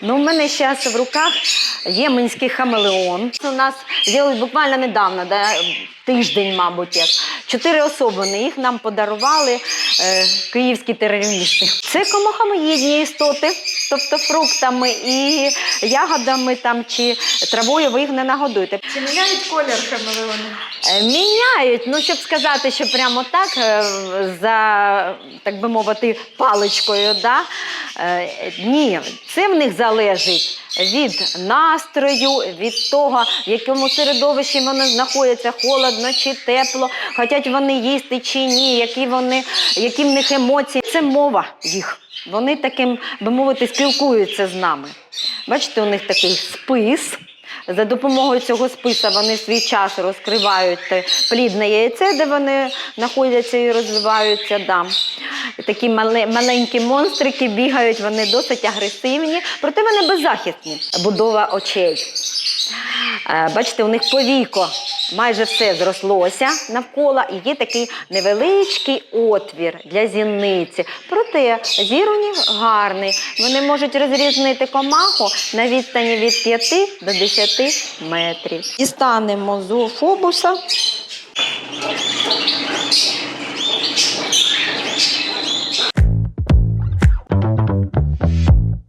Ну, у мене зараз в руках єменський хамелеон. У нас зробили буквально недавно, да, тиждень, мабуть, як. Чотири особини. Їх нам подарували е, київські терористи. Це комахомоїдні істоти, тобто фруктами і ягодами там чи травою ви їх не нагодуєте. Чи міняють колір хамелеони? Е, Міняють, ну щоб сказати, що прямо так, е, за так би мовити, паличкою. Да? Е, Ні, це в них залежить від настрою, від того, в якому середовищі вони знаходяться, холодно чи тепло, хочуть вони їсти чи ні, які вони, які в них емоції. Це мова їх. Вони таким, би мовити, спілкуються з нами. Бачите, у них такий спис. За допомогою цього списа вони свій час розкривають плідне яйце, де вони знаходяться і розвиваються. Да. Такі мале- маленькі монстрики бігають, вони досить агресивні, проте вони беззахисні. Будова очей. Е, Бачите, у них повіко майже все зрослося навколо, і є такий невеличкий отвір для зіниці. Проте зір у них гарний. Вони можуть розрізнити комаху на відстані від 5 до 10 метрів. Дістанемо зоофобуса.